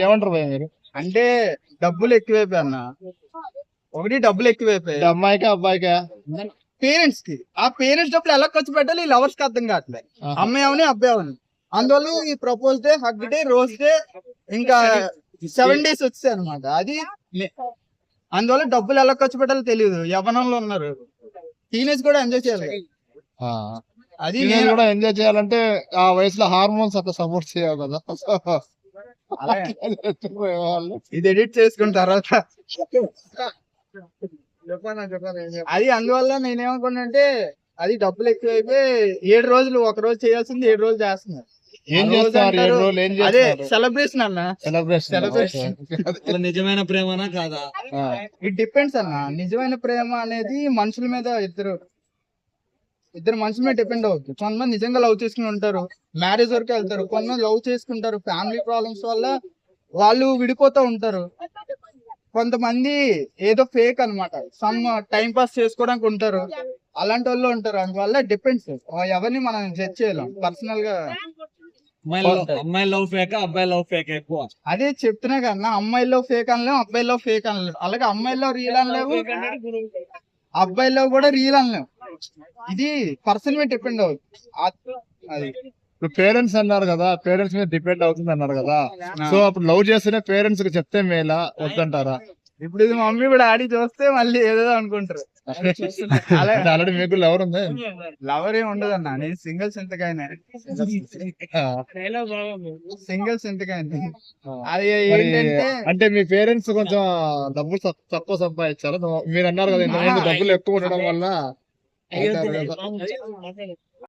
ఏమంటారు భయ్య మీరు? అంటే డబ్బులు ఎక్కువైపోయి అన్న. ఒకటి డబ్బులు ఎక్కువైపోయాయి. అమ్మాయికా అబ్బాయికా? పేరెంట్స్కి. ఆ పేరెంట్స్ డబ్బులు ఎలా ఖర్చు పెట్టాలి ఈ లవర్స్కి అర్థం కావట్లేదు. అమ్మాయి అవని అబ్బాయి అవని అందువల్ల ఈ propose day hug day rose day ఇంకా సెవెన్ డేస్ వచ్చాయి అనమాట అది అందువల్ల డబ్బులు ఎలా ఖర్చు పెట్టాలో తెలియదు. యవనంలో ఉన్నారు. టీనేజ్ కూడా ఎంజాయ్ చేయాలి. అది నేను కూడా ఎంజాయ్ చేయాలంటే ఆ వయసులో హార్మోన్స్ అట్లా సపోర్ట్ చేయాలి కదా. ఇది ఎడిట్ చేసుకున్న తర్వాత అది అందువల్ల నేనేమనుకున్నా అంటే అది డబ్బులు ఎక్కువైపోయి ఏడు రోజులు ఒక రోజు చేయాల్సింది ఏడు రోజులు చేస్తున్నారు. ఏం చేస్తారు? ఏడు రోజులు ఏం అదే చేస్తారు? సెలబ్రేషన్ అన్న. Celebration celebration. అసలు నిజమైన ప్రేమనా కాదా? ఇట్ డిపెండ్స్ అన్న. నిజమైన ప్రేమ అనేది మనుషుల మీద ఇద్దరు ఇద్దరు మనుషుల మీద డిపెండ్ అవుతుంది కొంతమంది నిజంగా లవ్ చేసుకుని ఉంటారు. మ్యారేజ్ వరకు వెళ్తారు. కొంతమంది లవ్ చేసుకుంటారు. ఫ్యామిలీ ప్రాబ్లమ్స్ వల్ల వాళ్ళు విడిపోతూ ఉంటారు. కొంతమంది ఏదో ఫేక్ అన్నమాట. సమ్ టైం పాస్ చేసుకోవడానికి ఉంటారు. అలాంటి వాళ్ళు ఉంటారు. అందువల్ల డిపెండ్స్ ఎవరిని మనం జడ్జ్ చేయలేం. పర్సనల్గా అమ్మాయి లవ్ ఫేక్ అబ్బాయి లవ్ ఫేక్ ఎక్కువ. అదే చెప్తున్నా కన్నా అమ్మాయిలో ఫేక్ అనలేము అబ్బాయిలో ఫేక్ అనలేము అలాగే అమ్మాయిలో రియల్ అనలేము అబ్బాయిలో కూడా రియల్ అనలేము ఇది పర్సన్ మీద డిపెండ్ అది. ఇప్పుడు పేరెంట్స్ అన్నారు కదా పేరెంట్స్ మీద డిపెండ్ అవుతుంది అన్నారు కదా. సో అప్పుడు లవ్ చేస్తేనే పేరెంట్స్కి చెప్తే మేలా వద్దంటారా? ఇప్పుడు ఇది మమ్మీ కూడా ఆడి చూస్తే మళ్ళీ ఏదో అనుకుంటారు. అలా ఆల్రెడీ మీకు లవర్ ఉంది? లవర్ ఏం ఉండదు అన్న. నేను సింగిల్స్ ఎంతకైనా ఆ. సింగిల్స్ ఎంతకైనా అది ఏంటంటే అంటే మీ పేరెంట్స్ కొంచెం డబ్బులు తక్- తక్కువ సంపాదించారు? మీరు అన్నారు కదా డబ్బులు ఎక్కువ ఉండడం వల్ల అంటారు కదా.